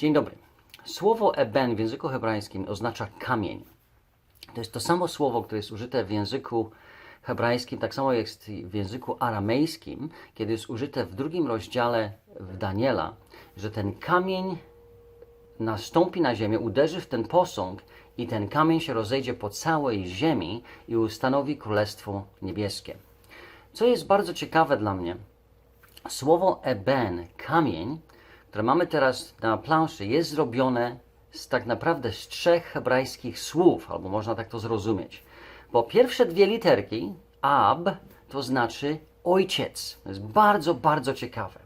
Dzień dobry. Słowo eben w języku hebrajskim oznacza kamień. To jest to samo słowo, które jest użyte w języku hebrajskim, tak samo jest w języku aramejskim, kiedy jest użyte w drugim rozdziale w Daniela, że ten kamień nastąpi na ziemię, uderzy w ten posąg i ten kamień się rozejdzie po całej ziemi i ustanowi Królestwo Niebieskie. Co jest bardzo ciekawe dla mnie, słowo eben, kamień, które mamy teraz na planszy, jest zrobione z tak naprawdę z trzech hebrajskich słów, albo można tak to zrozumieć. Bo pierwsze dwie literki, ab, to znaczy ojciec. To jest bardzo, bardzo ciekawe.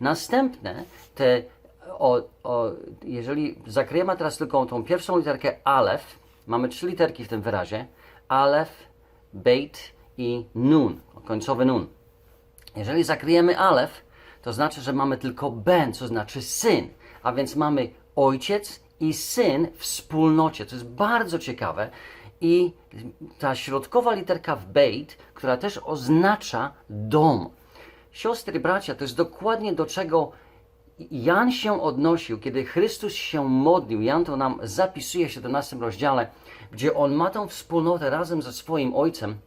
Następne, te, o, o, jeżeli zakryjemy teraz tylko tą pierwszą literkę alef, mamy trzy literki w tym wyrazie, alef, beit i nun, końcowy nun. Jeżeli zakryjemy alef, to znaczy, że mamy tylko ben, co znaczy syn, a więc mamy ojciec i syn w wspólnocie. To jest bardzo ciekawe. I ta środkowa literka w beit, która też oznacza dom. Siostry, bracia, to jest dokładnie do czego Jan się odnosił, kiedy Chrystus się modlił. Jan to nam zapisuje w 17 rozdziale, gdzie on ma tą wspólnotę razem ze swoim ojcem.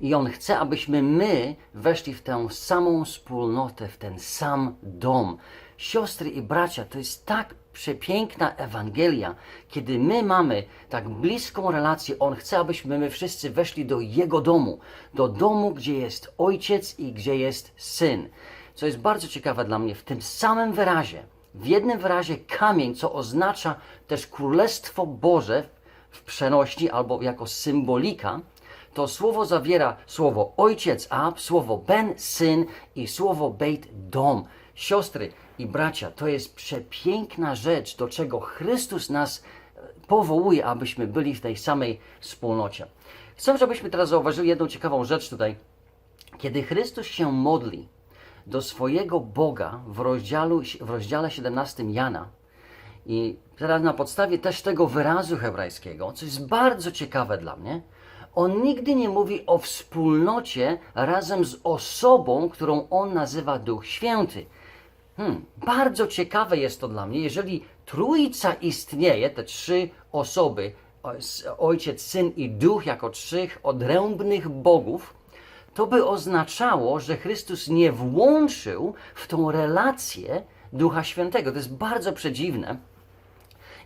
I On chce, abyśmy my weszli w tę samą wspólnotę, w ten sam dom. Siostry i bracia, to jest tak przepiękna Ewangelia, kiedy my mamy tak bliską relację. On chce, abyśmy my wszyscy weszli do Jego domu, do domu, gdzie jest Ojciec i gdzie jest Syn. Co jest bardzo ciekawe dla mnie, w tym samym wyrazie, w jednym wyrazie kamień, co oznacza też Królestwo Boże w przenośni albo jako symbolika, to słowo zawiera słowo ojciec Ab, słowo ben syn i słowo beit dom. Siostry i bracia, to jest przepiękna rzecz, do czego Chrystus nas e, powołuje, abyśmy byli w tej samej wspólnocie. Chcę, żebyśmy teraz zauważyli jedną ciekawą rzecz tutaj. Kiedy Chrystus się modli do swojego Boga w, rozdziale w rozdziale 17 Jana, i teraz na podstawie też tego wyrazu hebrajskiego, co jest bardzo ciekawe dla mnie, on nigdy nie mówi o wspólnocie razem z osobą, którą on nazywa Duch Święty. Hmm, bardzo ciekawe jest to dla mnie, jeżeli trójca istnieje, te trzy osoby, ojciec, syn i duch, jako trzech odrębnych bogów, to by oznaczało, że Chrystus nie włączył w tą relację Ducha Świętego. To jest bardzo przedziwne,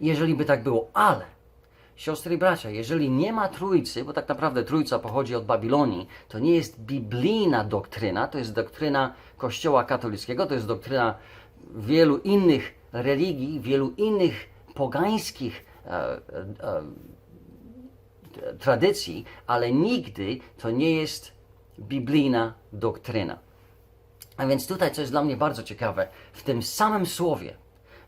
jeżeli by tak było, ale Siostry i bracia, jeżeli nie ma trójcy, bo tak naprawdę trójca pochodzi od Babilonii, to nie jest biblijna doktryna, to jest doktryna Kościoła katolickiego, to jest doktryna wielu innych religii, wielu innych pogańskich e, e, e, tradycji, ale nigdy to nie jest biblijna doktryna. A więc tutaj, co jest dla mnie bardzo ciekawe, w tym samym słowie,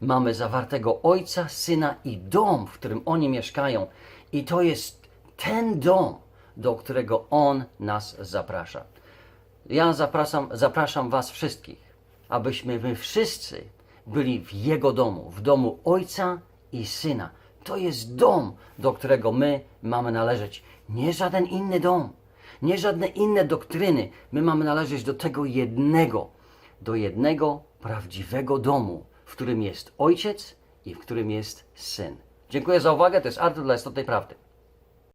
mamy zawartego Ojca, Syna i dom, w którym oni mieszkają. I to jest ten dom, do którego On nas zaprasza. Ja zapraszam, zapraszam Was wszystkich, abyśmy my wszyscy byli w Jego domu, w domu Ojca i Syna. To jest dom, do którego my mamy należeć. Nie żaden inny dom, nie żadne inne doktryny. My mamy należeć do tego jednego, do jednego prawdziwego domu, w którym jest ojciec i w którym jest syn. Dziękuję za uwagę. To jest Artur dla Istotnej Prawdy.